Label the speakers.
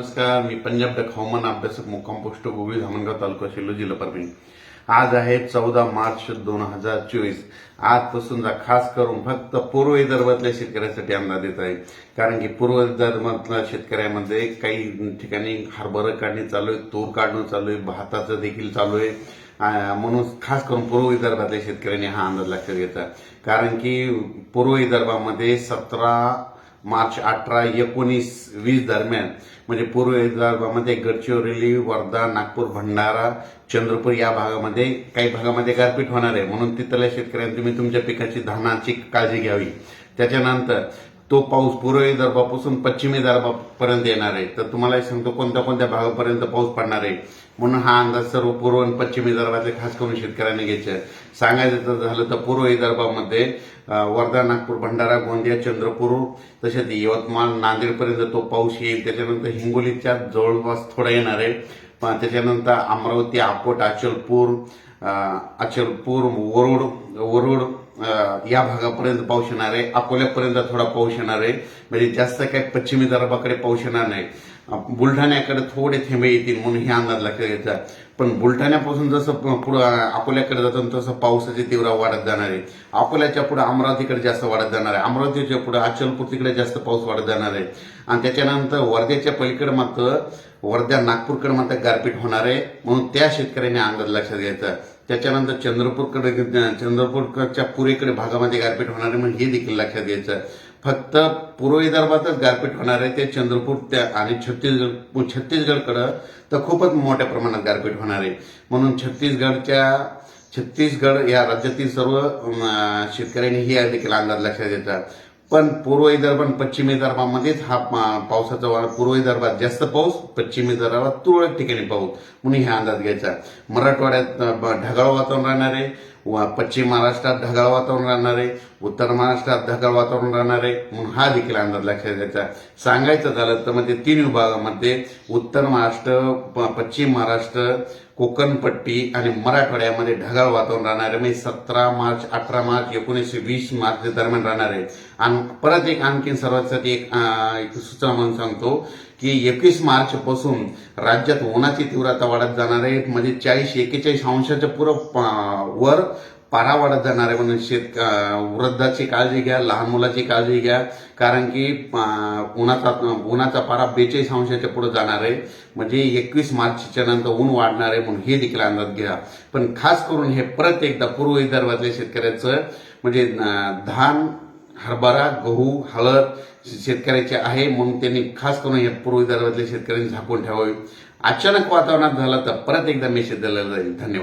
Speaker 1: नमस्कार मी पंजाब डक हवामान अभ्यासक मुक्काम पोस्ट गोवी धामणगाव तालुका शिल्लो जिल्हा परभणी. आज आहे चौदा मार्च दोन हजार चोवीस. आजपासून खास करून फक्त पूर्व विदर्भातल्या शेतकऱ्यांसाठी अंदाज येत आहे. कारण की पूर्व विदर्भातल्या शेतकऱ्यामध्ये काही ठिकाणी हरभरं काढणे चालू आहे तूर काढणं चालू आहे भाताचं देखील चालू आहे. म्हणून खास करून पूर्व विदर्भातल्या शेतकऱ्यांनी हा अंदाज लक्षात घ्यायचा कारण की पूर्व विदर्भामध्ये सतरा मार्च अठरा एकोणीस वीस दरम्यान म्हणजे पूर्व विदर्भामध्ये गडचिरोली वर्धा नागपूर भंडारा चंद्रपूर या भागामध्ये काही भागामध्ये गारपीट होणार आहे. म्हणून तिथल्या शेतकऱ्यांनी तुम्ही तुमच्या पिकाची धानाची काळजी घ्यावी. त्याच्यानंतर तो पाऊस पूर्व विदर्भापासून पश्चिमी विदर्भापर्यंत येणार आहे तर तुम्हाला सांगतो कोणत्या कोणत्या भागापर्यंत पाऊस पडणार आहे. म्हणून हा अंदाज सर्व पूर्व आणि पश्चिम विदर्भातले खास करून शेतकऱ्यांनी घ्यायचे आहे. सांगायचं तर झालं तर पूर्व विदर्भामध्ये वर्धा नागपूर भंडारा गोंदिया चंद्रपूर तसेच यवतमाळ नांदेडपर्यंत तो पाऊस येईल. त्याच्यानंतर हिंगोलीच्या जवळपास थोडा येणार आहे. पण त्याच्यानंतर अमरावती अकोट अचलपूर अचलपूर वरुड वरुड या भागापर्यंत पाऊस येणार आहे. अकोल्यापर्यंत थोडा पाऊस येणार आहे. म्हणजे जास्त काय पश्चिमी विदर्भाकडे पाऊस येणार नाही बुलढाण्याकडे थोडे थेंबे येतील म्हणून हे अंदाज लक्षात घ्यायचा पण बुलढाण्यापासून जसं पुढं अकोल्याकडे जातं तसं पावसाची तीव्र वाढत जाणार आहे. अकोल्याच्या पुढे अमरावतीकडे जास्त वाढत जाणार आहे. अमरावतीच्या पुढे अचलपूर तिकडे जास्त पाऊस वाढत जाणार आहे. आणि त्याच्यानंतर वर्ध्याच्या पलीकडे मात्र वर्ध्या नागपूरकडे मात्र गारपीट होणार आहे. म्हणून त्या शेतकऱ्यांनी अंदाज लक्षात घ्यायचा. त्याच्यानंतर चंद्रपूरकडे चंद्रपूरच्या पुरेकडे भागामध्ये गारपीट होणार आहे म्हणून हे देखील लक्षात घ्यायचं फक्त पूर्व विदर्भातच गारपीट होणार आहे ते चंद्रपूर त्या आणि छत्तीसगड छत्तीसगडकडं तर खूपच मोठ्या प्रमाणात गारपीट होणार आहे. म्हणून छत्तीसगडच्या छत्तीसगड या राज्यातील सर्व शेतकऱ्यांनी हे देखील अंदाज लक्षात घ्यायचा पण पूर्व विदर्भ आणि पश्चिम विदर्भामध्येच हा पावसाचा वाढ पूर्व विदर्भात जास्त पाऊस पश्चिम विदर्भात तुरळक ठिकाणी पाऊस. म्हणून ह्या अंदाज घ्यायचा. मराठवाड्यात ढगाळ वातावरण राहणार आहे. व पश्चिम महाराष्ट्रात ढगाळ वातावरण राहणार आहे. उत्तर महाराष्ट्रात ढगाळ वातावरण राहणार आहे. म्हणून हा देखील अंदाज लक्षात घ्यायचा. सांगायचं झालं तर म्हणजे तीन विभागामध्ये उत्तर महाराष्ट्र प- पश्चिम महाराष्ट्र कोकणपट्टी आणि मराठवाड्यामध्ये ढगाळ वातावरण राहणार आहे. म्हणजे सतरा मार्च अठरा मार्च एकोणीसशे वीस मार्च दरम्यान राहणार आहे. आणि परत एक आणखीन सर्वांसाठी एक सूचना म्हणून सांगतो की एकवीस मार्च पासून राज्यात उन्हाची तीव्रता वाढत जाणार आहे. म्हणजे चाळीस एक्केचाळीस अंशाच्या पुरं वर पारा वाढत जाणार आहे म्हणून शेत वृद्धाची काळजी घ्या लहान मुलाची काळजी घ्या. कारण की उन्हाचा उन्हाचा पारा बेचाळीस अंशाच्या पुढे जाणार आहे. म्हणजे एकवीस मार्चच्या नंतर ऊन वाढणार आहे म्हणून हे देखील अंदाज घ्या. पण खास करून हे परत एकदा पूर्व विदर्भातल्या शेतकऱ्याचं म्हणजे धान हरभरा गहू हळद शेतकऱ्याचे आहे म्हणून त्यांनी खास करून या पूर्व विदर्भातल्या शेतकऱ्यांनी झाकून ठेवावे. अचानक वातावरणात झालं तर परत एकदा मेसेज दिला जाईल. धन्यवाद.